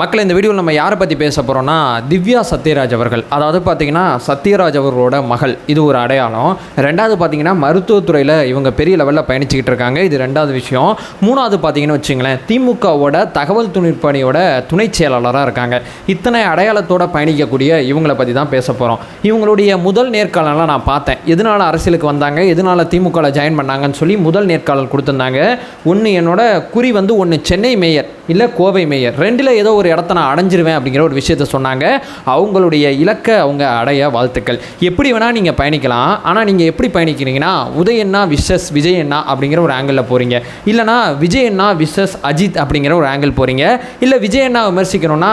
மக்களை இந்த வீடியோவில் நம்ம யாரை பற்றி பேச போகிறோம்னா திவ்யா சத்யராஜ் அவர்கள். அதாவது பார்த்திங்கன்னா சத்யராஜ் அவர்களோட மகள். இது ஒரு அடையாளம். ரெண்டாவது பார்த்தீங்கன்னா மருத்துவத்துறையில் இவங்க பெரிய லெவலில் பயணிச்சுக்கிட்டு இருக்காங்க. இது ரெண்டாவது விஷயம். மூணாவது பார்த்திங்கன்னு வச்சுங்களேன் திமுகவோட தகவல் துணிப்பணியோட துணை செயலாளராக இருக்காங்க. இத்தனை அடையாளத்தோட பயணிக்கக்கூடிய இவங்களை பற்றி தான் பேச போகிறோம் இவங்களுடைய முதல் நேர்காணலாம் நான் பார்த்தேன். எதனால் அரசியலுக்கு வந்தாங்க? எதனால் திமுகவில் ஜாயின் பண்ணாங்கன்னு சொல்லி முதல் நேர்காணல் கொடுத்துருந்தாங்க. ஒன்று என்னோட குறி வந்து ஒன்று சென்னை மேயர் இல்லை கோவை மேயர். ரெண்டில் ஏதோ ஒரு இடத்த நான் அடைஞ்சிருவேன் அப்படிங்கிற ஒரு விஷயத்த சொன்னாங்க. அவங்களுடைய இலக்கை அவங்க அடைய வாழ்த்துக்கள். எப்படி வேணால் நீங்கள் பயணிக்கலாம். ஆனால் நீங்கள் எப்படி பயணிக்கிறீங்கன்னா உதயண்ணா விஷஸ் விஜயண்ணா அப்படிங்கிற ஒரு ஆங்கிளில் போகிறீங்க இல்லைனா விஜய் விஷஸ் அஜித் அப்படிங்கிற ஒரு ஆங்கிள் போகிறீங்க இல்லை விஜயண்ணா விமர்சிக்கணும்னா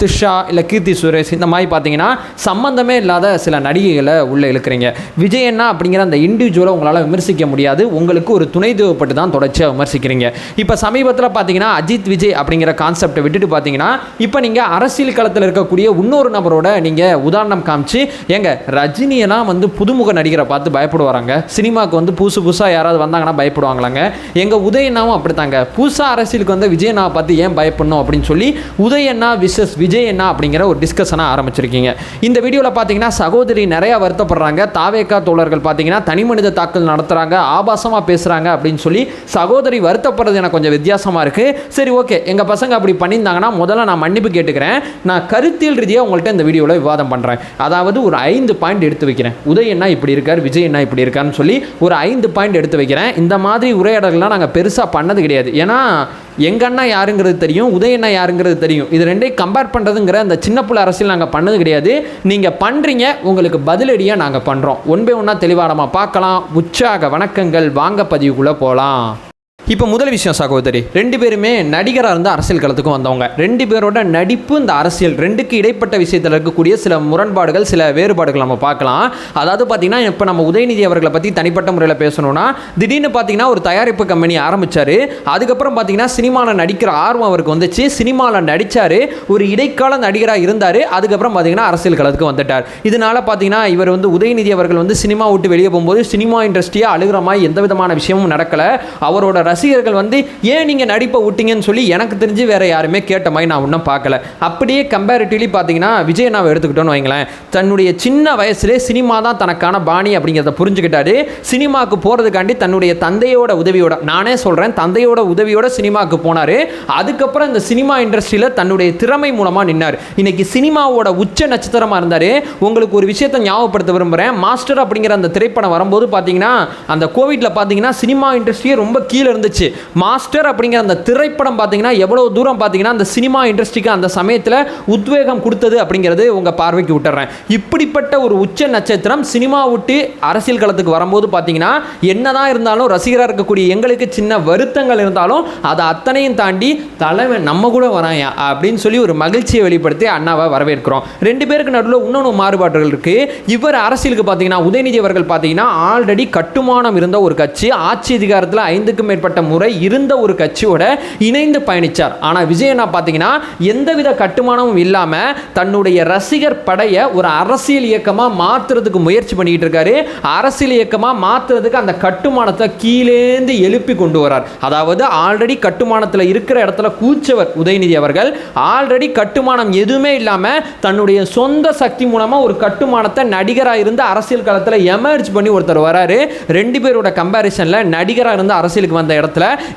திஷா இல்லை கீர்த்தி சுரேஷ் இந்த மாதிரி பார்த்தீங்கன்னா சம்மந்தமே இல்லாத சில நடிகைகளை உள்ளே இழுக்கிறீங்க. விஜய் அண்ணா அப்படிங்கிற அந்த இண்டிவிஜுவலை உங்களால் விமர்சிக்க முடியாது. உங்களுக்கு ஒரு துணை தேவைப்பட்டு தான் தொடர்ச்சியாக விமர்சிக்கிறீங்க. இப்போ சமீபத்தில் பார்த்தீங்கன்னா அஜித் விஜய் அப்படிங்கிற கான்செப்டை விட்டுட்டு பார்த்தீங்கன்னா இப்போ நீங்கள் அரசியல் களத்தில் இருக்கக்கூடிய இன்னொரு நபரோட நீங்கள் உதாரணம் காமிச்சு எங்க ரஜினியெல்லாம் வந்து புதுமுக நடிகரை பார்த்து பயப்படுவாராங்க? சினிமாவுக்கு வந்து புதுசு புதுசாக யாராவது வந்தாங்கன்னா பயப்படுவாங்களாங்க? எங்கள் உதயண்ணாவும் அப்படித்தாங்க. புதுசாக அரசியலுக்கு வந்து விஜயண்ணா பார்த்து ஏன் பயப்படணும் அப்படின்னு சொல்லி உதயண்ணா விசஸ் விஜயண்ணா அப்படிங்கிற ஒரு டிஸ்கஷனாக ஆரம்பிச்சிருக்கீங்க. இந்த வீடியோவில் பார்த்தீங்கன்னா சகோதரி நிறையா வருத்தப்படுறாங்க. தாவேக்கா தோழர்கள் பார்த்தீங்கன்னா தனி மனித தாக்கல் நடத்துகிறாங்க ஆபாசமாக பேசுகிறாங்க அப்படின்னு சொல்லி சகோதரி வருத்தப்படுறது எனக்கு கொஞ்சம் வித்தியாசமாக இருக்குது சரி ஓகே எங்கள் பசங்க அப்படி பண்ணியிருந்தாங்கன்னா முதல்ல நான் மன்னிப்பு கேட்டுக்கிறேன். நான் கருத்தியல் ரீதியாக உங்கள்கிட்ட இந்த வீடியோவில் விவாதம் பண்ணுறேன் அதாவது ஒரு ஐந்து பாயிண்ட் எடுத்து வைக்கிறேன். உதயண்ணா இப்படி இருக்கார் விஜய் என்ன இப்படி இருக்காருன்னு சொல்லி ஒரு ஐந்து பாயிண்ட் எடுத்து வைக்கிறேன். இந்த மாதிரி உரையாடல்கள்லாம் நாங்கள் பெருசாக பண்ணது கிடையாது. ஏன்னா எங்கள் அண்ணா யாருங்கிறது தெரியும் உதய அண்ணா யாருங்கிறது தெரியும். இது ரெண்டையும் கம்பேர் பண்ணுறதுங்கிற அந்த சின்ன புள்ள அரசியல் நாங்கள் பண்ணது கிடையாது. நீங்கள் பண்ணுறீங்க உங்களுக்கு பதிலடியாக நாங்கள் பண்ணுறோம் ஒன் பை ஒன்றா தெளிவாடமாக பார்க்கலாம். உற்சாக வணக்கங்கள். வாங்க பதிவுக்குள்ளே போகலாம் இப்போ முதல் விஷயம் சகோதரி ரெண்டு பேருமே நடிகராக இருந்து அரசியல் களத்துக்கும் வந்தவங்க. ரெண்டு பேரோட நடிப்பு இந்த அரசியல் ரெண்டுக்கு இடைப்பட்ட விஷயத்தில் இருக்கக்கூடிய சில முரண்பாடுகள் சில வேறுபாடுகள் நம்ம பார்க்கலாம். அதாவது பார்த்தீங்கன்னா இப்போ நம்ம உதயநிதி அவர்களை பற்றி தனிப்பட்ட முறையில் பேசணும்னா திடீர்னு பார்த்தீங்கன்னா ஒரு தயாரிப்பு கம்பெனி ஆரம்பித்தார் அதுக்கப்புறம் பார்த்தீங்கன்னா சினிமாவில் நடிக்கிற ஆர்வம் அவருக்கு வந்துச்சு. சினிமாவில் நடித்தார் ஒரு இடைக்கால நடிகராக இருந்தார். அதுக்கப்புறம் பார்த்தீங்கன்னா அரசியல் களத்துக்கு வந்துட்டார். இதனால பார்த்தீங்கன்னா இவர் வந்து உதயநிதி அவர்கள் வந்து சினிமா விட்டு வெளியே போகும்போது சினிமா இண்டஸ்ட்ரியாக அழுகிற மாதிரி எந்த விதமான விஷயமும் நடக்கலை. அவரோட ரசிகர்கள் வந்து ஏன் நீங்கள் நடிப்பை விட்டீங்கன்னு சொல்லி எனக்கு தெரிஞ்சு வேற யாருமே கேட்ட மாதிரி நான் ஒன்றும் பார்க்கல. அப்படியே கம்பேரிட்டிவ்லி பார்த்தீங்கன்னா விஜய் நான் எடுத்துக்கிட்டோன்னு வைங்களேன். தன்னுடைய சின்ன வயசுலேயே சினிமா தான் தனக்கான பாணி அப்படிங்கிறத புரிஞ்சுக்கிட்டாரு. சினிமாவுக்கு போகிறதுக்காண்டி தன்னுடைய தந்தையோட உதவியோட நானே சொல்கிறேன் தந்தையோட உதவியோட சினிமாவுக்கு போனார். அதுக்கப்புறம் இந்த சினிமா இண்டஸ்ட்ரியில் தன்னுடைய திறமை மூலமாக நின்னார். இன்னைக்கு சினிமாவோட உச்ச நட்சத்திரமாக இருந்தார். உங்களுக்கு ஒரு விஷயத்தை ஞாபகப்படுத்த விரும்புகிறேன் மாஸ்டர் அப்படிங்கிற அந்த திரைப்படம் வரும்போது பார்த்தீங்கன்னா அந்த கோவிட்ல பார்த்தீங்கன்னா சினிமா இண்டஸ்ட்ரியே ரொம்ப கீழே இருந்து வந்துச்சு. மாஸ்டர் அப்படிங்கிற அந்த திரைப்படம் பார்த்தீங்கன்னா எவ்வளோ தூரம் பார்த்தீங்கன்னா அந்த சினிமா இண்டஸ்ட்ரிக்கு அந்த சமயத்தில் உத்வேகம் கொடுத்தது அப்படிங்கிறது உங்கள் பார்வைக்கு விட்டுறேன். இப்படிப்பட்ட ஒரு உச்ச நட்சத்திரம் சினிமா விட்டு அரசியல் களத்துக்கு வரும்போது பார்த்தீங்கன்னா என்னதான் இருந்தாலும் ரசிகராக இருக்கக்கூடிய எங்களுக்கு சின்ன வருத்தங்கள் இருந்தாலும் அதை அத்தனையும் தாண்டி தலைவன் நம்ம கூட வராயா அப்படின்னு சொல்லி ஒரு மகிழ்ச்சியை வெளிப்படுத்தி அண்ணாவை வரவேற்கிறோம். ரெண்டு பேருக்கு நடுவில் இன்னொன்று மாறுபாடுகள் இருக்குது இவர் அரசியலுக்கு பார்த்தீங்கன்னா உதயநிதி அவர்கள் பார்த்தீங்கன்னா ஆல்ரெடி கட்டுமானம் இருந்த ஒரு கட்சி ஆட்சி அதிகாரத்தில் ஐந்துக்கும் மேற்பட்ட முறை இருந்த ஒரு கட்சியோட இணைந்து பயணிச்சார். ஆனால் விஜயண்ணா பார்த்தீங்கன்னா எந்தவித கட்டுமானமும் இல்லாமல் தன்னுடைய ரசிகர் படையை ஒரு அரசியல் இயக்கமாக மாற்றுறதுக்கு முயற்சி பண்ணிக்கிட்டு இருக்காரு. அரசியல் இயக்கமாக மாற்றுறதுக்கு அந்த கட்டுமானத்தை கீழேந்து எழுப்பி கொண்டு வரார். அதாவது ஆல்ரெடி கட்டுமானத்தில் இருக்கிற இடத்துல கூச்சவர் உதயநிதி அவர்கள் ஆல்ரெடி கட்டுமானம் எதுவுமே இல்லாமல் தன்னுடைய சொந்த சக்தி மூலமாக ஒரு கட்டுமானத்தை நடிகராக இருந்து அரசியல் களத்தில் எமர்ஜ் பண்ணி ஒருத்தர் வராரு. ரெண்டு பேரோட கம்பேரிசனில் நடிகராக இருந்து அரசியலுக்கு வந்த இடத்துல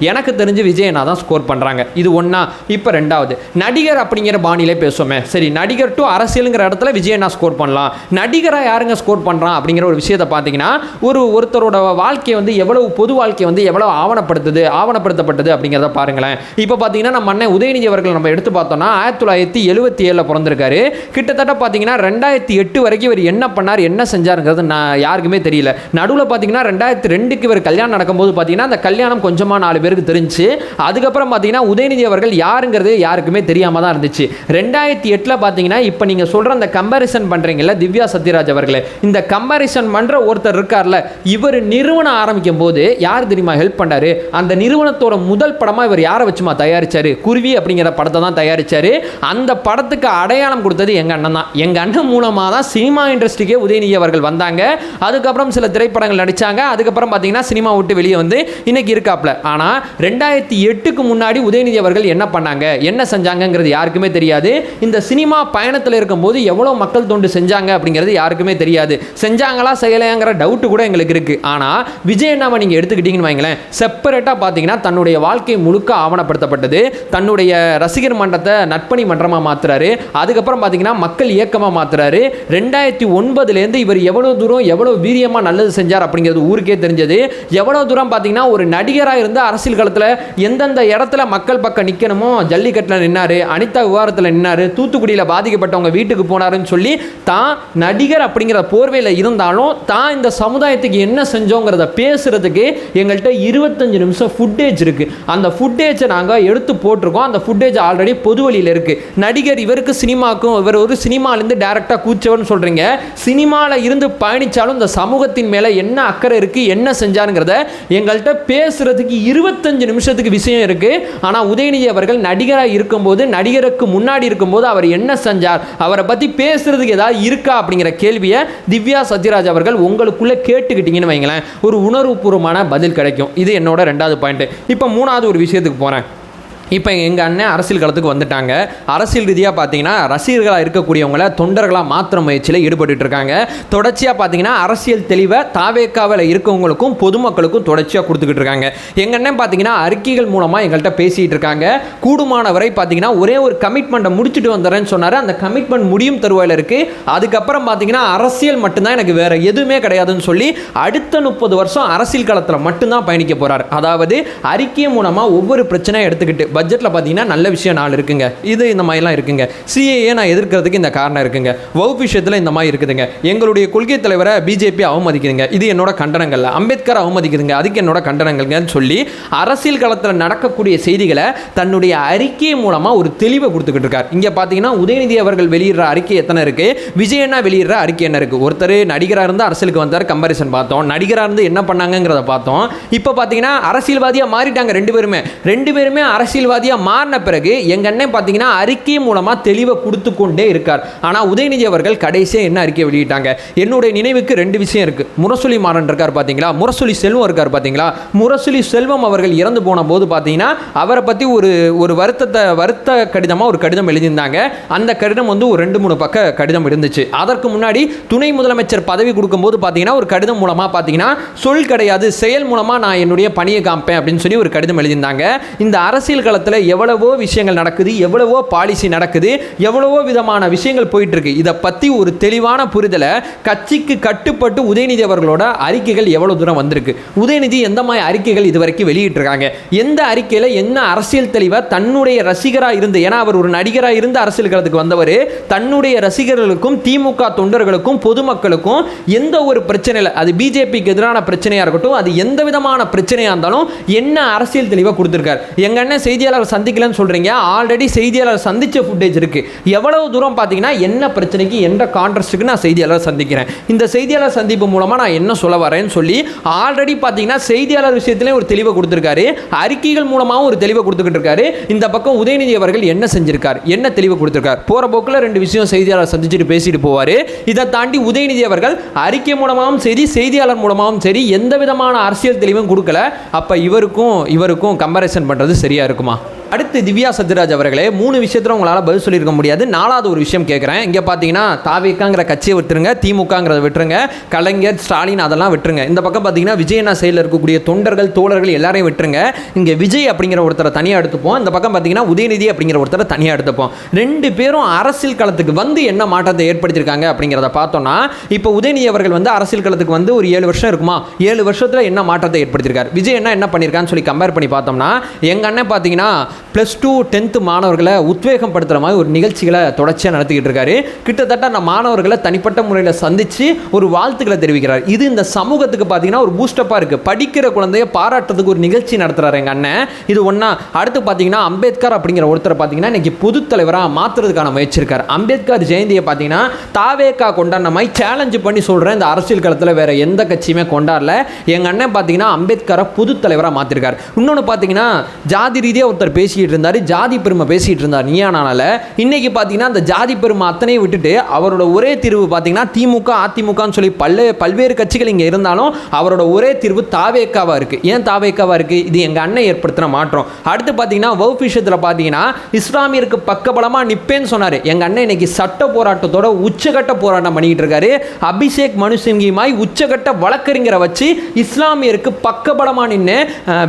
எனக்கு தெரிஞ்சு விஜயனா தான் ஸ்கோர் பண்ணுறாங்க இது ஒன்றா இப்போ ரெண்டாவது. நடிகர் அப்படிங்கிற பாணியிலே பேசுவோமே. சரி நடிகர் டு அரசியலுங்கிற இடத்துல விஜயனா ஸ்கோர் பண்ணலாம். நடிகராக யாருங்க ஸ்கோர் பண்ணுறான் அப்படிங்கிற ஒரு விஷயத்தை பார்த்தீங்கன்னா ஒரு ஒருத்தரோட வாழ்க்கையை வந்து எவ்வளவு பொது வாழ்க்கை வந்து எவ்வளவு ஆவணப்படுத்துது ஆவணப்படுத்தப்பட்டது அப்படிங்கிறத பாருங்களேன். இப்போ பார்த்தீங்கன்னா நம்ம அண்ணன் உதயநிதி அவர்கள் நம்ம எடுத்து பார்த்தோம்னா ஆயிரத்தி தொள்ளாயிரத்தி எழுபத்தி ஏழில் பிறந்திருக்காரு. கிட்டத்தட்ட பார்த்தீங்கன்னா ரெண்டாயிரத்தி எட்டு வரைக்கும் இவர் என்ன பண்ணார் என்ன செஞ்சாருங்கிறது நான் யாருக்குமே தெரியல. நடுவில் பார்த்தீங்கன்னா ரெண்டாயிரத்தி ரெண்டுக்கு இவர் கல்யாணம் நடக்கும்போது பார்த்தீங்கன்னா அந்த கல்யாணம் கொஞ்சமாக நாலு பேருக்கு தெரிஞ்சு அதுக்கப்புறம் பார்த்தீங்கன்னா உதயநிதி அவர்கள் யாருங்கிறது யாருக்குமே தெரியாமல் தான் இருந்துச்சு. ரெண்டாயிரத்தி எட்டில் பார்த்தீங்கன்னா இப்போ நீங்கள் சொல்கிற அந்த கம்பேரிசன் பண்ணுறீங்கல்ல திவ்யா சத்யராஜ் அவர்களே. இந்த கம்பேரிசன் பண்ணுற ஒருத்தர் இருக்கார்ல இவர் நிறுவனம் ஆரம்பிக்கும் போது யார் தெரியுமா ஹெல்ப் பண்ணார்? அந்த நிறுவனத்தோட முதல் படமாக இவர் யாரை வச்சுமா தயாரித்தார் குருவி அப்படிங்கிற படத்தை தான் தயாரித்தார் அந்த படத்துக்கு அடையாளம் கொடுத்தது எங்கள் அண்ணன் தான். எங்கள் அண்ணன் மூலமாக தான் சினிமா இண்டஸ்ட்ரிக்கே உதயநிதி அவர்கள் வந்தாங்க. அதுக்கப்புறம் சில திரைப்படங்கள் நடித்தாங்க அதுக்கப்புறம் பார்த்தீங்கன்னா சினிமா விட்டு வெளியே வந்து இன்னைக்கு இருக்காப்புல இருக்காப்ல ஆனால் ரெண்டாயிரத்தி எட்டுக்கு முன்னாடி உதயநிதி அவர்கள் என்ன பண்ணாங்க? என்ன செஞ்சாங்கங்கிறது யாருக்குமே தெரியாது. இந்த சினிமா பயணத்தில் இருக்கும்போது எவ்வளோ மக்கள் தொண்டு செஞ்சாங்க அப்படிங்கிறது யாருக்குமே தெரியாது. செஞ்சாங்களா செய்யலையாங்கிற டவுட்டு கூட எங்களுக்கு இருக்கு. ஆனால் விஜய் அண்ணாவை நீங்கள் எடுத்துக்கிட்டீங்கன்னு வைங்களேன். செப்பரேட்டாக பார்த்தீங்கன்னா தன்னுடைய வாழ்க்கை முழுக்க ஆவணப்படுத்தப்பட்டது. தன்னுடைய ரசிகர் மன்றத்தை நட்பணி மன்றமாக மாத்துறாரு. அதுக்கப்புறம் பார்த்தீங்கன்னா மக்கள் இயக்கமாக மாத்துறாரு. ரெண்டாயிரத்தி ஒன்பதுலேருந்து இவர் எவ்வளோ தூரம் எவ்வளோ வீரியமாக நல்லது செஞ்சார் அப்படிங்கிறது ஊருக்கே தெரிஞ்சது. எவ்வளோ தூரம் பார்த்தீங்கன்னா ஒரு நடிகராக இருந்து அரசியல் காலத்தில் எந்தெந்த இடத்துல மக்கள் பக்கம் நிற்கணுமோ ஜல்லிக்கட்டில் நின்னாரு அனிதா விவகாரத்தில் நின்னாரு தூத்துக்குடியில் பாதிக்கப்பட்டவங்க வீட்டுக்கு போனாருன்னு சொல்லி தான் நடிகர் அப்படிங்கிற போர்வையில் இருந்தாலும் தான் இந்த சமுதாயத்துக்கு என்ன செஞ்சோங்கிறத பேசுறதுக்கு எங்கள்கிட்ட இருபத்தஞ்சு நிமிஷம் ஃபுட்டேஜ் இருக்கு. அந்த ஃபுட்டேஜை நாங்கள் எடுத்து போட்டிருக்கோம். அந்த ஃபுட்டேஜ் ஆல்ரெடி பொது இருக்குது இருக்கு. நடிகர் இவருக்கு சினிமாக்கும் இவர் ஒரு சினிமாலேருந்து டேரெக்டாக கூச்சவர்னு சொல்கிறீங்க சினிமாவில் இருந்து பயணித்தாலும் இந்த சமூகத்தின் மேலே என்ன அக்கறை இருக்குது என்ன செஞ்சாருங்கிறத எங்கள்கிட்ட பேசுறதுக்கு இருபத்தஞ்சு நிமிஷத்துக்கு விஷயம் இருக்குது ஆனால் உதயநிதி அவர்கள் நடிகராக இருக்கும்போது நடிகருக்கு முன்னாடி இருக்கும்போது அவர் என்ன செஞ்சார்? அவரை பற்றி பேசுறதுக்கு ஏதாவது இருக்கா அப்படிங்கிற கேள்வியை திவ்யா சத்யராஜ் அவர்கள் உங்களுக்குள்ளே கேட்டுக்கிட்டீங்கன்னு வைங்களேன். ஒரு உணர்வுபூர்வமான பதில் கிடைக்கும். இது என்னோட ரெண்டாவது பாயிண்ட்டு இப்போ மூணாவது ஒரு விஷயத்துக்கு போகிறேன் இப்போ எங்கள் அண்ணன் அரசியல் களத்துக்கு வந்துட்டாங்க. அரசியல் ரீதியாக பார்த்தீங்கன்னா ரசிகர்களாக இருக்கக்கூடியவங்கள தொண்டர்களாக மாத்திர முயற்சியில் ஈடுபட்டு இருக்காங்க. தொடர்ச்சியாக பார்த்தீங்கன்னா அரசியல் தெளிவை தாவேக்காவில் இருக்கவங்களுக்கும் பொதுமக்களுக்கும் தொடர்ச்சியாக கொடுத்துக்கிட்டு இருக்காங்க. எங்கள் அண்ணன் பார்த்தீங்கன்னா அறிக்கைகள் மூலமாக எங்கள்கிட்ட பேசிகிட்டு இருக்காங்க. கூடுமானவரை பார்த்தீங்கன்னா ஒரே ஒரு கமிட்மெண்ட்டை முடிச்சுட்டு வந்துடுறேன்னு சொன்னார். அந்த கமிட்மெண்ட் முடியும் தருவாயில் இருக்குது அதுக்கப்புறம் பார்த்தீங்கன்னா அரசியல் மட்டும்தான் எனக்கு வேறு எதுவுமே கிடையாதுன்னு சொல்லி அடுத்த முப்பது வருஷம் அரசியல் களத்தில் மட்டும்தான் பயணிக்க போகிறார் அதாவது அறிக்கை மூலமாக ஒவ்வொரு பிரச்சனையும் எடுத்துக்கிட்டு பட்ஜெட்டில் பார்த்தீங்கன்னா நல்ல விஷயம் நாலு இருக்குங்க. இது இந்த மாதிரிலாம் இருக்குங்க. சிஏஏ நான் எதிர்க்கிறதுக்கு இந்த காரணம் இருக்குங்க. வகுப்பு விஷயத்தில் இந்த மாதிரி இருக்குதுங்க. எங்களுடைய கொள்கை தலைவரை பிஜேபி அவமதிக்குதுங்க. இது என்னோட கண்டனங்கள்ல. அம்பேத்கர் அவமதிக்குதுங்க. அதுக்கு என்னோட கண்டனங்கள்ங்கன்னு சொல்லி அரசியல் களத்தில் நடக்கக்கூடிய செய்திகளை தன்னுடைய அறிக்கை மூலமாக ஒரு தெளிவை கொடுத்துக்கிட்டு இருக்கார். இங்கே பார்த்தீங்கன்னா உதயநிதி அவர்கள் வெளியிடுற அறிக்கை எத்தனை இருக்கு? விஜயண்ணா வெளியிடுற அறிக்கை என்ன இருக்கு? ஒருத்தர் நடிகராக இருந்து அரசியலுக்கு வந்தார் கம்பாரிசன் பார்த்தோம். நடிகராக இருந்து என்ன பண்ணாங்கங்கிறத பார்த்தோம். இப்போ பார்த்தீங்கன்னா அரசியல்வாதியாக மாறிட்டாங்க ரெண்டு பேருமே. ரெண்டு பேருமே அரசியல் அரசியல்வாதியாக மாறின பிறகு எங்கள் அண்ணன் பார்த்தீங்கன்னா அறிக்கை மூலமாக தெளிவை கொடுத்து கொண்டே இருக்கார். ஆனால் உதயநிதி அவர்கள் கடைசியாக என்ன அறிக்கை வெளியிட்டாங்க? என்னுடைய நினைவுக்கு ரெண்டு விஷயம் இருக்குது முரசொலி மாறன் இருக்கார் பார்த்தீங்களா முரசொலி செல்வம் இருக்கார் பார்த்தீங்களா முரசொலி செல்வம் அவர்கள் இறந்து போன போது பார்த்தீங்கன்னா அவரை பற்றி ஒரு ஒரு வருத்தத்தை வருத்த கடிதமாக ஒரு கடிதம் எழுதியிருந்தாங்க. அந்த கடிதம் வந்து ஒரு ரெண்டு மூணு பக்க கடிதம் இருந்துச்சு. அதற்கு முன்னாடி துணை முதலமைச்சர் பதவி கொடுக்கும்போது பார்த்தீங்கன்னா ஒரு கடிதம் மூலமாக பார்த்தீங்கன்னா சொல் கிடையாது செயல் மூலமாக நான் என்னுடைய பணியை காமிப்பேன் அப்படின்னு சொல்லி ஒரு கடிதம் எழுதியிருந்தாங்க. இந்த அரசியல் களத்தில் எவ்வளவோ விஷயங்கள் நடக்குது எவ்வளவோ பாலிசி நடக்குது எவ்வளவோ விதமான விஷயங்கள் போயிட்டு இருக்கு இதை பற்றி ஒரு தெளிவான புரிதலை கட்சிக்கு கட்டுப்பட்டு உதயநிதி அவர்களோட அறிக்கைகள் எவ்வளோ தூரம் வந்திருக்கு? உதயநிதி எந்த மாதிரி அறிக்கைகள் இது வரைக்கும் வெளியிட்டிருக்காங்க? எந்த அறிக்கையில் என்ன அரசியல் தெளிவாக தன்னுடைய ரசிகராக இருந்து ஏன்னா அவர் ஒரு நடிகராக இருந்து அரசியல் களத்துக்கு வந்தவர் தன்னுடைய ரசிகர்களுக்கும் திமுக தொண்டர்களுக்கும் பொதுமக்களுக்கும் எந்த ஒரு பிரச்சனையில் அது பிஜேபிக்கு எதிரான பிரச்சனையாக இருக்கட்டும் அது எந்த விதமான பிரச்சனையாக இருந்தாலும் என்ன அரசியல் தெளிவாக கொடுத்துருக்கார்? எங்க அண்ணன் செய்தியாளர் சந்திக்கலன்னு சொல்கிறீங்க ஆல்ரெடி செய்தியாளர் சந்தித்த ஃபுட்டேஜ் இருக்கு. எவ்வளவு தூரம் பார்த்தீங்கன்னா என்ன பிரச்சனைக்கு எந்த கான்ட்ரஸ்ட்டுக்கு நான் செய்தியாளர் சந்திக்கிறேன். இந்த செய்தியாளர் சந்திப்பு மூலமாக நான் என்ன சொல்ல வரேன்னு சொல்லி ஆல்ரெடி பார்த்தீங்கன்னா செய்தியாளர் விஷயத்திலே ஒரு தெளிவை கொடுத்துருக்காரு. அறிக்கைகள் மூலமாகவும் ஒரு தெளிவை கொடுத்துக்கிட்டு இருக்காரு. இந்த பக்கம் உதயநிதி அவர்கள் என்ன செஞ்சிருக்கார்? என்ன தெளிவை கொடுத்துருக்கார்? போகிற போக்கில் ரெண்டு விஷயம் செய்தியாளர் சந்திச்சுட்டு பேசிட்டு போவார். இதை தாண்டி உதயநிதி அவர்கள் அறிக்கை மூலமாகவும் சரி செய்தியாளர் மூலமாகவும் சரி எந்த விதமான அரசியல் தெளிவும் கொடுக்கல. அப்போ இவருக்கும் இவருக்கும் கம்பேரிசன் பண்ணுறது சரியாக இருக்குமா? அடுத்து திவ்யா சத்யராஜ் அவர்களே மூணு விஷயத்தில் உங்களால் பதில் சொல்லியிருக்க முடியாது. நாலாவது ஒரு விஷயம் கேட்குறேன் இங்கே பார்த்தீங்கன்னா தாவிக்காங்கிற கட்சியை விட்டுருங்க திமுகங்கிறத விட்டுருங்க கலைஞர் ஸ்டாலின் அதெல்லாம் விட்டுருங்க. இந்த பக்கம் பார்த்தீங்கன்னா விஜயனா சைடில் இருக்கக்கூடிய தொண்டர்கள் தோழர்கள் எல்லாரையும் விட்டுருங்க. இங்கே விஜய் அப்படிங்கிற ஒருத்தரை தனியாக எடுத்துப்போம். இந்த பக்கம் பார்த்தீங்கன்னா உதயநிதி அப்படிங்கிற ஒருத்தரை தனியாக எடுத்துப்போம். ரெண்டு பேரும் அரசியல் களத்துக்கு வந்து என்ன மாற்றத்தை ஏற்படுத்தியிருக்காங்க அப்படிங்கிறத பார்த்தோம்னா இப்போ உதயநிதி அவர்கள் வந்து அரசியல் களத்துக்கு வந்து ஒரு ஏழு வருஷம் இருக்குமா? ஏழு வருஷத்தில் என்ன மாற்றத்தை ஏற்படுத்தியிருக்காரு? விஜய் என்ன என்ன பண்ணியிருக்கான்னு சொல்லி கம்பேர் பண்ணி பார்த்தோம்னா எங்கள் அண்ணன் பார்த்தீங்கன்னா ப்ளஸ் டூ டென்த்து மாணவர்களை உத்வேகம் படுத்துகிற மாதிரி ஒரு நிகழ்ச்சிகளை தொடர்ச்சியாக நடத்திக்கிட்டு இருக்காரு. கிட்டத்தட்ட அந்த மாணவர்களை தனிப்பட்ட முறையில் சந்தித்து ஒரு வாழ்த்துக்களை தெரிவிக்கிறார். இது இந்த சமூகத்துக்கு பார்த்தீங்கன்னா ஒரு பூஸ்டப்பாக இருக்குது படிக்கிற குழந்தைய பாராட்டுறதுக்கு ஒரு நிகழ்ச்சி நடத்துகிறாரு எங்கள் அண்ணன். இது ஒன்றா அடுத்து பார்த்தீங்கன்னா அம்பேத்கர் அப்படிங்கிற ஒருத்தரை பார்த்தீங்கன்னா இன்றைக்கி பொதுத் தலைவராக மாற்றுறதுக்கான முயற்சி இருக்கார் அம்பேத்கர் ஜெயந்தியை பார்த்தீங்கன்னா தாவேக்கா கொண்டாடின மாதிரி சேலஞ்சு பண்ணி சொல்கிறேன் இந்த அரசியல் களத்தில் வேறு எந்த கட்சியுமே கொண்டாடல. எங்கள் அண்ணன் பார்த்தீங்கன்னா அம்பேத்கரை பொதுத் தலைவராக மாற்றிருக்கார் இன்னொன்று பார்த்தீங்கன்னா ஜாதி ரீதியாக ஒருத்தர் பேசி பேசிக்கிட்டு இருந்தார் ஜாதி பெருமை பேசிகிட்டு இருந்தார் நீயானால இன்றைக்கி பார்த்தீங்கன்னா அந்த ஜாதி பெருமை அத்தனையும் விட்டுட்டு அவரோட ஒரே தீர்வு பார்த்தீங்கன்னா திமுக அதிமுகன்னு சொல்லி பல்ல பல்வேறு கட்சிகள் இங்கே இருந்தாலும் அவரோட ஒரே தீர்வு தாவேக்காவாக இருக்குது ஏன் தாவேக்காவாக இருக்குது இது எங்கள் அண்ணன் ஏற்படுத்தின மாற்றம். அடுத்து பார்த்தீங்கன்னா வவுப் விஷயத்தில் பார்த்தீங்கன்னா இஸ்லாமியருக்கு பக்கபலமாக நிற்பேன்னு சொன்னார். எங்கள் அண்ணன் இன்னைக்கு சட்ட போராட்டத்தோட உச்சகட்ட போராட்டம் பண்ணிக்கிட்டு இருக்காரு. அபிஷேக் மனு சிங்கிமாய் உச்சகட்ட வழக்கறிஞரை வச்சு இஸ்லாமியருக்கு பக்கபலமாக நின்று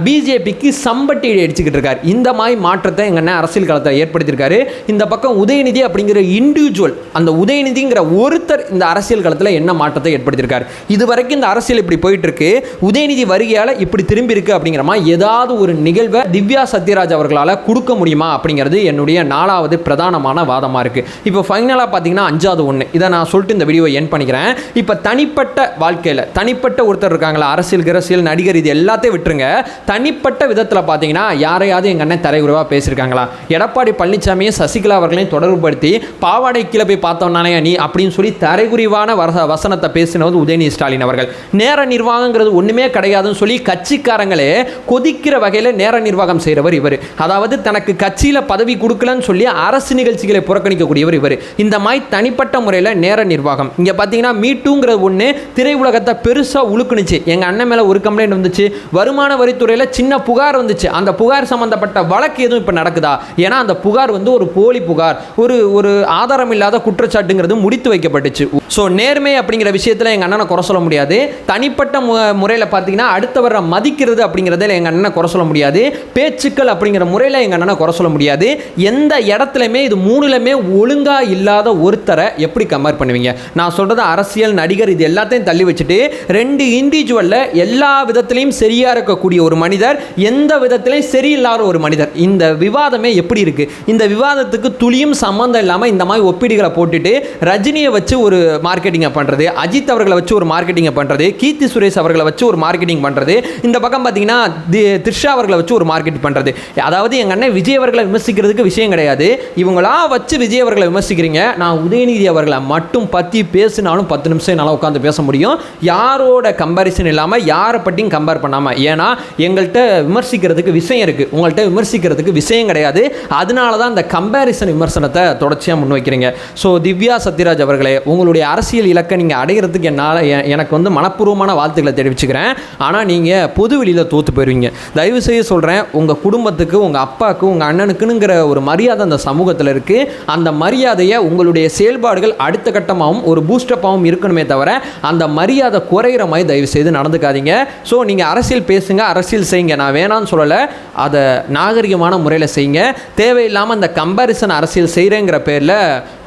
பிஜேபிக்கு சம்பட்டி அடிச்சுக்கிட்டு இருக்கார். இந்த மாதிரி மாற்றத்தை எங்கள் அண்ணன் அரசியல் காலத்தை ஏற்படுத்தியிருக்காரு. இந்த பக்கம் உதயநிதி அப்படிங்கிற இண்டிவிஜுவல் அந்த உதயநிதிங்கிற ஒருத்தர் இந்த அரசியல் களத்தில் என்ன மாற்றத்தை ஏற்படுத்தியிருக்காரு. இது வரைக்கும் இந்த அரசியல் இப்படி போயிட்டு இருக்கு உதயநிதி வருகையால் இப்படி திரும்பி இருக்கு அப்படிங்கிற மாதிரி ஏதாவது ஒரு நிகழ்வை திவ்யா சத்யராஜ் அவர்களால் கொடுக்க முடியுமா அப்படிங்கிறது என்னுடைய நாலாவது பிரதானமான வாதமாக இருக்குது இப்போ ஃபைனலாக பார்த்தீங்கன்னா அஞ்சாவது ஒன்று இதை நான் சொல்லிட்டு இந்த வீடியோ என் பண்ணிக்கிறேன். இப்போ தனிப்பட்ட வாழ்க்கையில் தனிப்பட்ட ஒருத்தர் இருக்காங்களா அரசியல் கிரசியல் நடிகர் இது எல்லாத்தையும் விட்டுருங்க. தனிப்பட்ட விதத்தில் பார்த்தீங்கன்னா யாரையாவது எங்கள் அண்ணன் தலைகுறவாக பேசியிருக்காங்களா? எடப்பாடி பழனிசாமியும் சசிகலா அவர்களையும் தொடர்புபடுத்தி பாவாடை கீழே போய் பார்த்தோம்னானே நீ அப்படின்னு சொல்லி தரைகுறிவான வர வசனத்தை பேசினது உதயநிதி ஸ்டாலின் அவர்கள். நேர நிர்வாகங்கிறது ஒன்றுமே கிடையாதுன்னு சொல்லி கட்சிக்காரங்களே கொதிக்கிற வகையில் நேர நிர்வாகம் செய்கிறவர் இவர். அதாவது தனக்கு கட்சியில் பதவி கொடுக்கலன்னு சொல்லி அரசு நிகழ்ச்சிகளை புறக்கணிக்கக்கூடியவர் இவர். இந்த மாதிரி தனிப்பட்ட முறையில் நேர நிர்வாகம். இங்கே பார்த்தீங்கன்னா மீட்டுங்கிறது ஒன்று திரையுலகத்தை பெருசாக உழுக்குனுச்சு. எங்கள் அண்ணன் மேலே ஒரு கம்ப்ளைண்ட் வந்துச்சு. வருமான வரித்துறையில் சின்ன புகார் வந்துச்சு. அந்த புகார் சம்மந்தப்பட்ட வழக்கு எதுவும் இப்போ நடக்குதா? ஏன்னா அந்த புகார் வந்து ஒரு போலி புகார். ஒரு ஒரு ஆதாரம் இல்லாத குற்றச்சாட்டுங்கிறது முடித்து வைக்கப்பட்டுச்சு. ஸோ நேர்மை அப்படிங்கிற விஷயத்தில் எங்கள் அண்ணனை குறை சொல்ல முடியாது. தனிப்பட்ட மு முறையில் பார்த்தீங்கன்னா அடுத்தவரை மதிக்கிறது அப்படிங்கிறதில் எங்கள் அண்ணனை குறை சொல்ல முடியாது. பேச்சுக்கள் அப்படிங்கிற முறையில் எங்கள் அண்ணனை குறை சொல்ல முடியாது. எந்த இடத்துலையுமே இது மூணுலையுமே ஒழுங்காக இல்லாத ஒருத்தரை எப்படி கம்பேர் பண்ணுவீங்க? நான் சொல்கிறது அரசியல் நடிகர் இது எல்லாத்தையும் தள்ளி வச்சுட்டு ரெண்டு இண்டிவிஜுவலில் எல்லா விதத்துலையும் சரியாக இருக்கக்கூடிய ஒரு மனிதர் எந்த விதத்துலேயும் சரியில்லாத ஒரு மனிதர். இந்த விவாதமே எப்படி இருக்குது இந்த விவாதத்துக்கு துளியும் சம்மந்தம் இல்லாமல் இந்த மாதிரி ஒப்பீடுகளை போட்டுட்டு ரஜினியை வச்சு ஒரு மார்க்கெட்டிங்கை பண்ணுறது அஜித் அவர்களை வச்சு ஒரு மார்க்கெட்டிங்கை பண்ணுறது கீர்த்தி சுரேஷ் அவர்களை வச்சு ஒரு மார்க்கெட்டிங் பண்ணுறது இந்த பக்கம் பார்த்தீங்கன்னா தி- த்ரிஷா அவர்களை வச்சு ஒரு மார்க்கெட்டிங் பண்ணுறது அதாவது எங்கள் அண்ணன் விஜய் அவர்களை விமர்சிக்கிறதுக்கு விஷயம் கிடையாது. இவங்களா வச்சு விஜய் அவர்களை விமர்சிக்கிறீங்க. நான் உதயநிதி அவர்களை மட்டும் பற்றி பேசினாலும் பத்து நிமிஷம் என்னால் உட்காந்து பேச முடியும். யாரோட கம்பேரிசன் இல்லாமல் யாரை பற்றியும் கம்பேர் பண்ணாமல் ஏன்னா எங்கள்கிட்ட விமர்சிக்கிறதுக்கு விஷயம் இருக்குது உங்கள்கிட்ட விமர்சிக்கிறதுக்கு விஷயம் கிடையாது. அதனால தான் இந்த கம்பேரிசன் விமர்சனத்தை தொடர்ச்சியாக முன்வைக்கிறீங்க ஸோ திவ்யா சத்யராஜ் அவர்களே உங்களுடைய அரசியல் இலக்கை நீங்கள் அடைகிறதுக்கு என்னால் எனக்கு வந்து மனப்பூர்வமான வாழ்த்துக்களை தெரிவிச்சுக்கிறேன். ஆனால் நீங்கள் பொது வெளியில் தோற்று போயிருவீங்க. தயவு செய்ய சொல்கிறேன் உங்கள் குடும்பத்துக்கு உங்கள் அப்பாவுக்கு உங்கள் அண்ணனுக்குங்கிற ஒரு மரியாதை அந்த சமூகத்தில் இருக்குது அந்த மரியாதையை உங்களுடைய செயல்பாடுகள் அடுத்த கட்டமாகவும் ஒரு பூஸ்டப்பாகவும் இருக்கணுமே தவிர அந்த மரியாதை குறையிற மாதிரி தயவு செய்து நடந்துக்காதீங்க. ஸோ நீங்கள் அரசியல் பேசுங்க அரசியல் செய்யுங்க. நான் வேணான்னு சொல்லலை. அதை நாகரிக நாகரிகமான முறையில் செய்யுங்க. தேவையில்லாமல் அந்த கம்பேரிசன் அரசியல் செய்கிறேங்கிற பேரில்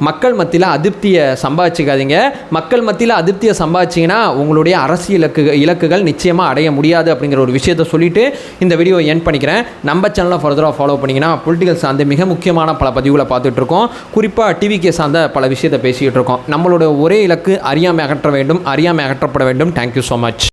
மக்கள் மத்தியில் அதிருப்தியை சம்பாதிச்சுக்காதீங்க. மக்கள் மத்தியில் அதிருப்தியை சம்பாதிச்சிங்கன்னா உங்களுடைய அரசியல் இலக்கு இலக்குகள் நிச்சயமாக அடைய முடியாது அப்படிங்கிற ஒரு விஷயத்தை சொல்லிவிட்டு இந்த வீடியோ என் பண்ணிக்கிறேன். நம்ம சேனலை ஃபர்தராக ஃபாலோ பண்ணிங்கன்னா பொலிட்டிக்கல் சார்ந்து மிக முக்கியமான பல பதிவுகளை பார்த்துட்டு இருக்கோம் குறிப்பாக டிவிக்கே சார்ந்த பல விஷயத்தை பேசிக்கிட்டு இருக்கோம் நம்மளோட ஒரே இலக்கு அறியாமை அகற்ற வேண்டும் அறியாமை அகற்றப்பட வேண்டும். Thank you so much